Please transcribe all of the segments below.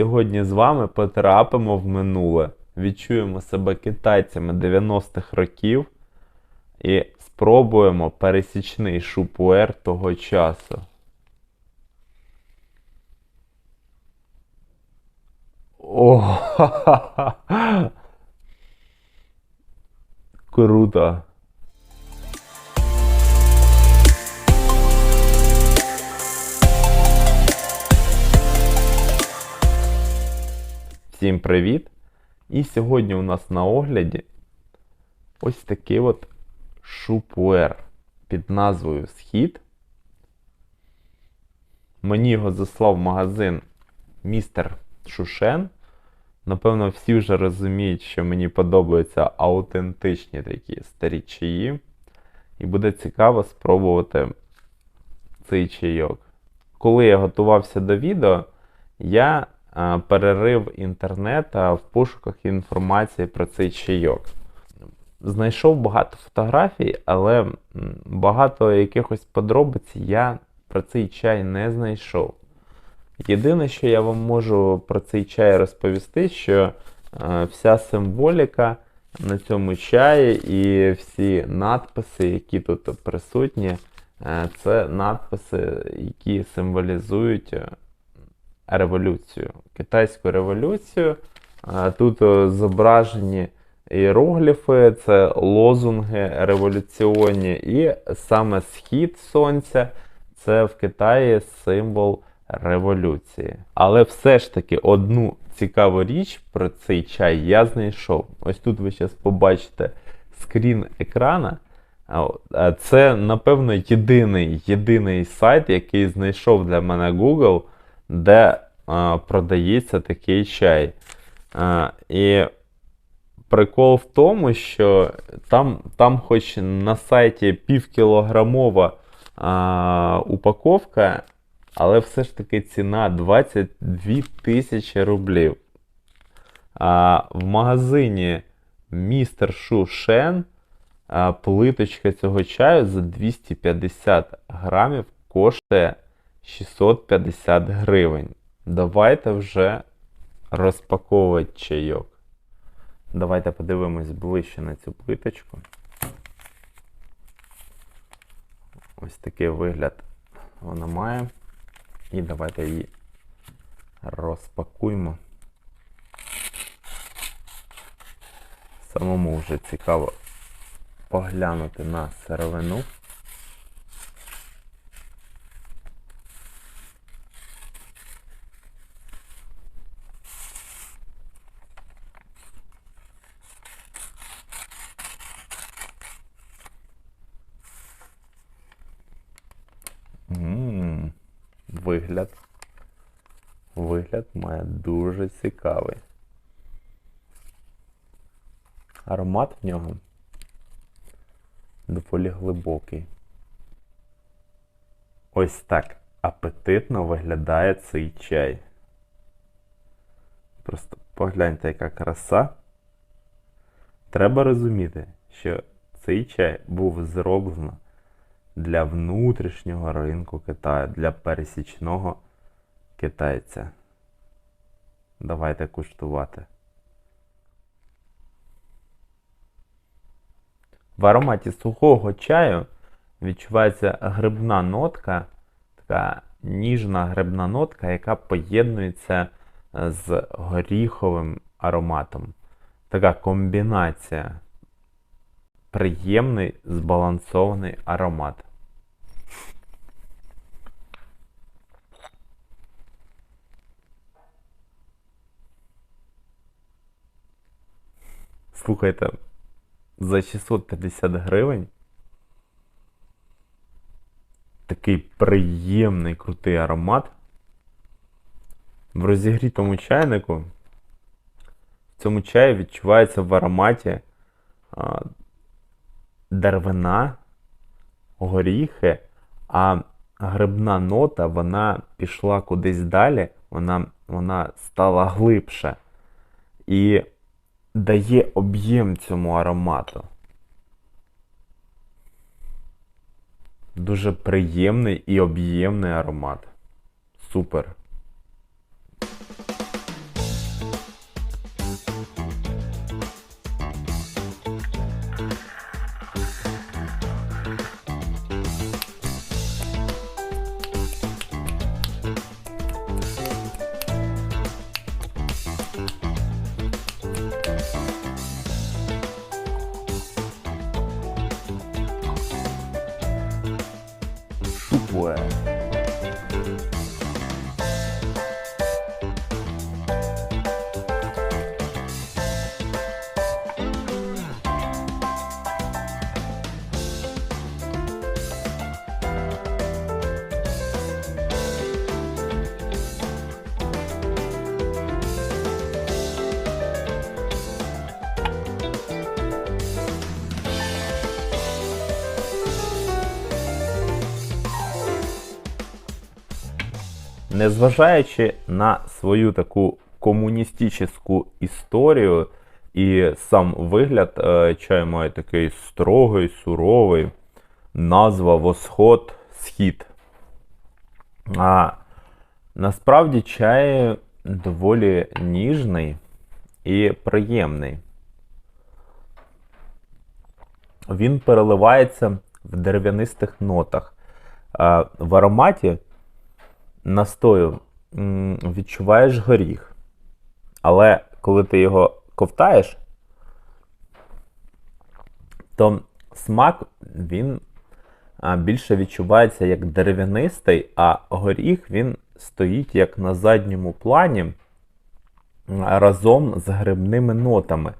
сьогодні з вами потрапимо в минуле, відчуємо себе китайцями 90-х років і спробуємо пересічний шупуер того часу. О, ха-ха-ха. Круто. Всім привіт! І сьогодні у нас на огляді ось такий от шупуер під назвою Схід. Мені його заслав магазин Містер Шушен. Напевно, всі вже розуміють, що мені подобаються аутентичні такі старі чаї. І буде цікаво спробувати цей чайок. Коли я готувався до відео, я перерив інтернет а, в пошуках інформації про цей чайок. Знайшов багато фотографій, але багато якихось подробиць я про цей чай не знайшов. Єдине, що я вам можу про цей чай розповісти, що е, вся символіка на цьому чаї і всі надписи, які тут присутні, е, це надписи, які символізують е, революцію, китайську революцію. Тут е, зображені іерогліфи, це лозунги революціонні, і саме схід сонця це в Китаї символ революції. Але все ж таки одну цікаву річ про цей чай я знайшов. Ось тут ви зараз побачите скрін екрана. Це, напевно, єдиний, єдиний сайт, який знайшов для мене Google, де а, продається такий чай. А, і прикол в тому, що там, там хоч на сайті півкілограмова а, упаковка, але все ж таки ціна 22 тисячі рублів. А в магазині Містер Шу Шен а, плиточка цього чаю за 250 грамів коштує 650 гривень. Давайте вже розпаковувати чайок. Давайте подивимось ближче на цю плиточку. Ось такий вигляд вона має. І давайте її розпакуємо. Самому вже цікаво поглянути на сировину. Ммм, вигляд. Вигляд має дуже цікавий. Аромат в нього доволі глибокий. Ось так апетитно виглядає цей чай. Просто погляньте, яка краса. Треба розуміти, що цей чай був зроблено для внутрішнього ринку Китаю, для пересічного китайця. Давайте куштувати. В ароматі сухого чаю відчувається грибна нотка, така ніжна грибна нотка, яка поєднується з горіховим ароматом. Така комбінація. Приємний збалансований аромат. Слухайте, за 650 гривень такий приємний крутий аромат. В розігрітому чайнику в цьому чаї відчувається в ароматі а, деревина, горіхи, а грибна нота вона пішла кудись далі, вона, вона стала глибше. І дає об'єм цьому аромату. Дуже приємний і об'ємний аромат. Супер. Незважаючи на свою таку комуністичну історію і сам вигляд, е, чай має такий строгий, суровий, назва Восход Схід. А насправді чай доволі ніжний і приємний. Він переливається в дерев'янистих нотах. В ароматі настою відчуваєш горіх. Але коли ти його ковтаєш, то смак він більше відчувається як дерев'янистий, а горіх він стоїть як на задньому плані разом з грибними нотами.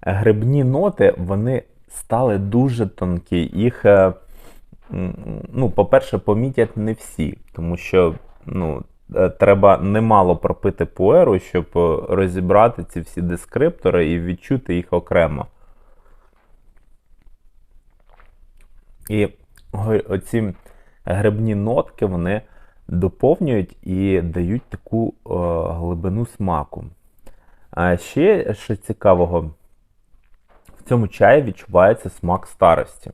Грибні ноти вони стали дуже тонкі. Їх, е, ну, по-перше, помітять не всі, тому що ну, е, треба немало пропити пуеру, щоб е, розібрати ці всі дескриптори і відчути їх окремо. І оці грибні нотки вони доповнюють і дають таку е, глибину смаку. А ще що цікавого, в цьому чаї відчувається смак старості.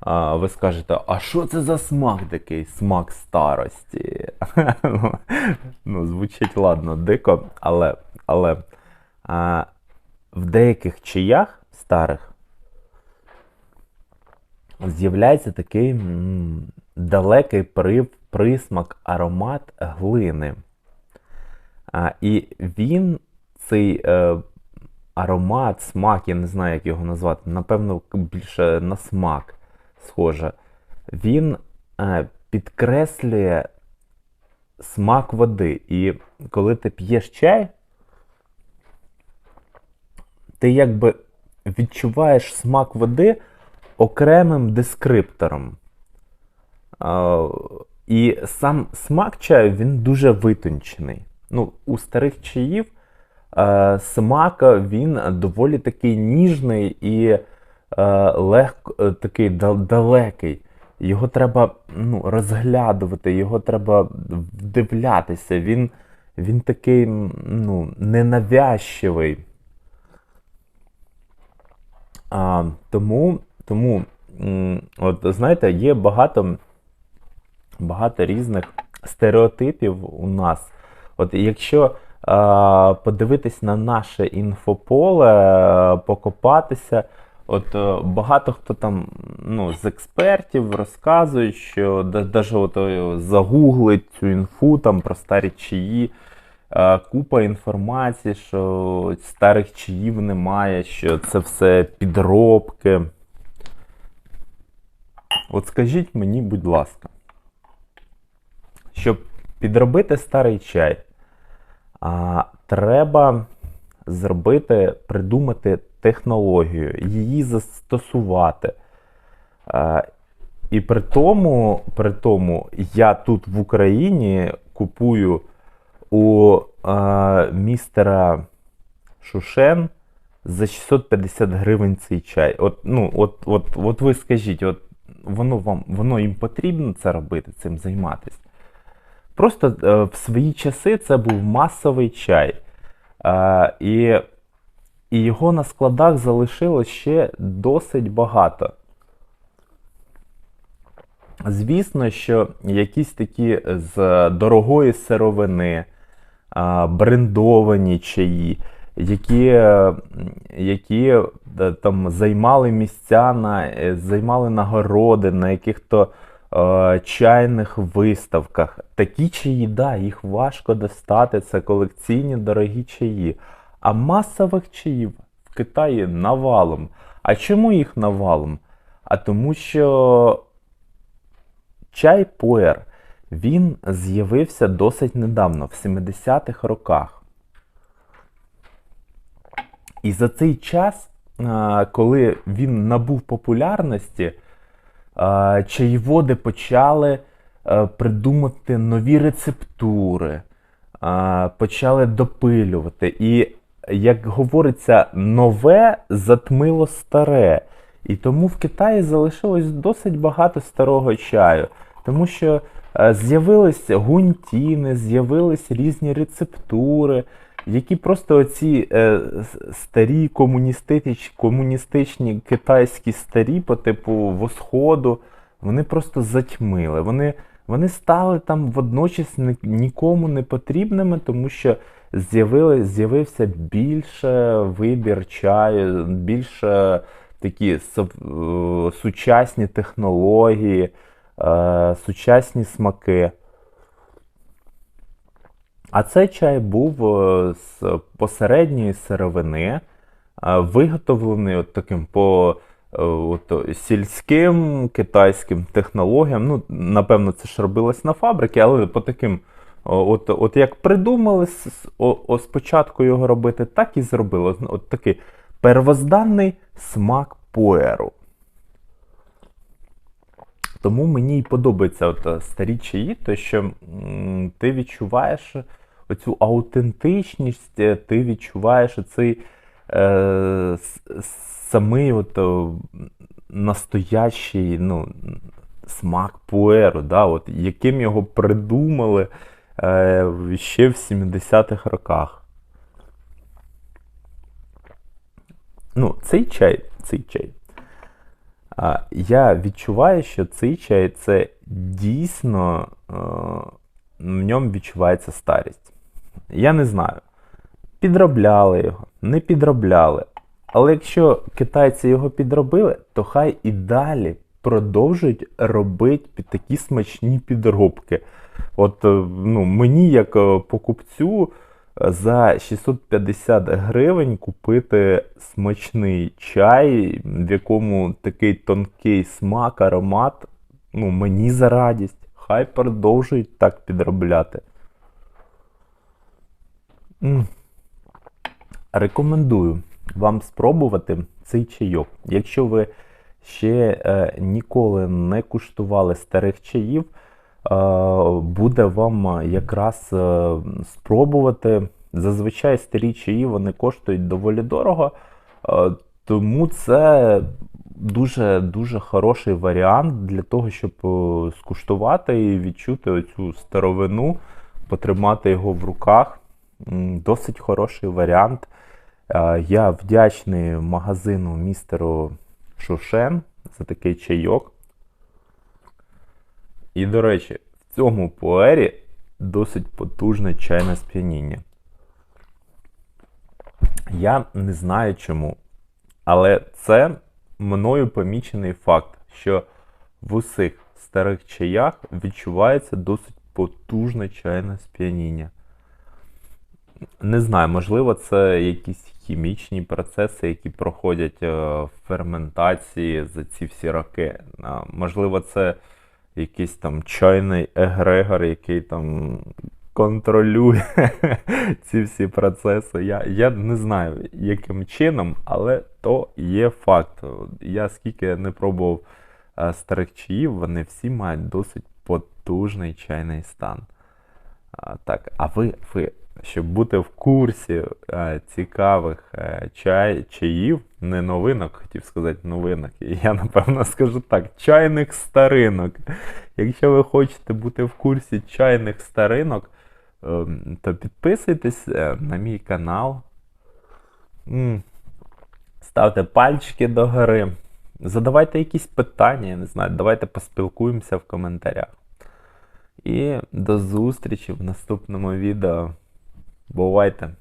А, ви скажете, а що це за смак такий? Смак старості? ну, звучить ладно, дико, але, але а, в деяких чаях старих з'являється такий м, далекий прив, присмак, аромат глини. А, і він, цей е, аромат, смак, я не знаю, як його назвати, напевно, більше на смак схоже. Він е, підкреслює смак води. І коли ти п'єш чай, ти якби відчуваєш смак води окремим дескриптором. Е, і сам смак чаю він дуже витончений. Ну, у старих чаїв е, смак він доволі такий ніжний і легко е, такий далекий. Його треба ну, розглядувати, його треба вдивлятися. Він, він такий ну, ненавязчивий. А, тому, тому от, знаєте, є багато, багато різних стереотипів у нас. От якщо а, подивитись на наше інфополе, е, покопатися, от е, багато хто там ну, з експертів розказують, що навіть е, загуглить цю інфу там про старі чаї. Е, Купа інформації, що старих чаїв немає, що це все підробки. От скажіть мені, будь ласка, щоб підробити старий чай, а, треба зробити, придумати технологію, її застосувати. А, і при тому, при тому я тут в Україні купую у а, містера Шушен за 650 гривень цей чай. От, ну, от, от, от ви скажіть, от воно вам воно їм потрібно це робити, цим займатися. Просто е, в свої часи це був масовий чай. Е, і, і його на складах залишилось ще досить багато. Звісно, що якісь такі з дорогої сировини, брендовані чаї, які, які е, там займали місця, на, е, займали нагороди на яких-то е, чайних виставках. Такі чаї, да, їх важко достати, це колекційні дорогі чаї. А масових чаїв в Китаї навалом. А чому їх навалом? А тому що чай пуер, він з'явився досить недавно, в 70-х роках. І за цей час, коли він набув популярності, чаєводи почали придумати нові рецептури, почали допилювати. І, як говориться, нове затмило старе. І тому в Китаї залишилось досить багато старого чаю, тому що е, з'явились гунтіни, з'явились різні рецептури, які просто оці е, старі комуністич, комуністичні китайські старі по типу восходу, вони просто затьмили. Вони, вони стали там водночас нікому не потрібними, тому що з'явився більше вибір чаю, більше такі е, сучасні технології, е, сучасні смаки. А цей чай був е, з посередньої сировини, виготовлений от таким по от, сільським китайським технологіям. Ну, напевно, це ж робилось на фабриці, але по таким, от, от як придумали спочатку його робити, так і зробили. От такий первозданний смак пуеру. Тому мені й подобаються от е, старі чаї, то що м, ти відчуваєш оцю аутентичність, е, ти відчуваєш оцей е, самий от, е, настоящий ну, смак пуеру, да, от, яким його придумали ще в 70-х роках. Ну, цей чай, цей чай. А, я відчуваю, що цей чай це дійсно е, в ньому відчувається старість. Я не знаю, підробляли його, не підробляли. Але якщо китайці його підробили, то хай і далі продовжують робити такі смачні підробки. От е, ну, мені, як е, покупцю, е, за 650 гривень купити смачний чай, в якому такий тонкий смак, аромат, ну, мені за радість. Хай продовжують так підробляти. Рекомендую вам спробувати цей чайок. Якщо ви ще е, ніколи не куштували старих чаїв, буде вам е, якраз е, спробувати. Зазвичай старі чаї вони коштують доволі дорого, е, тому це дуже дуже хороший варіант для того, щоб е, скуштувати і відчути оцю старовину, потримати його в руках. Досить хороший варіант. Е, Я вдячний магазину містеру Шушен за такий чайок. І, до речі, в цьому пуері досить потужне чайне сп'яніння. Я не знаю чому, але це мною помічений факт, що в усіх старих чаях відчувається досить потужне чайне сп'яніння. Не знаю, можливо, це якісь хімічні процеси, які проходять е, в ферментації за ці всі роки. Можливо, це якийсь там чайний егрегор, який там контролює ці всі процеси. Я, я не знаю, яким чином, але то є факт. Я скільки не пробував е, старих чаїв, вони всі мають досить потужний чайний стан. А, так, а ви, ви, щоб бути в курсі е, цікавих е, чай, чаїв, не новинок, хотів сказати новинок, я напевно скажу так, чайних старинок. Якщо ви хочете бути в курсі чайних старинок, е, то підписуйтесь е, на мій канал. Ставте пальчики догори. Задавайте якісь питання, я не знаю, давайте поспілкуємося в коментарях. І до зустрічі в наступному відео. Бувайте!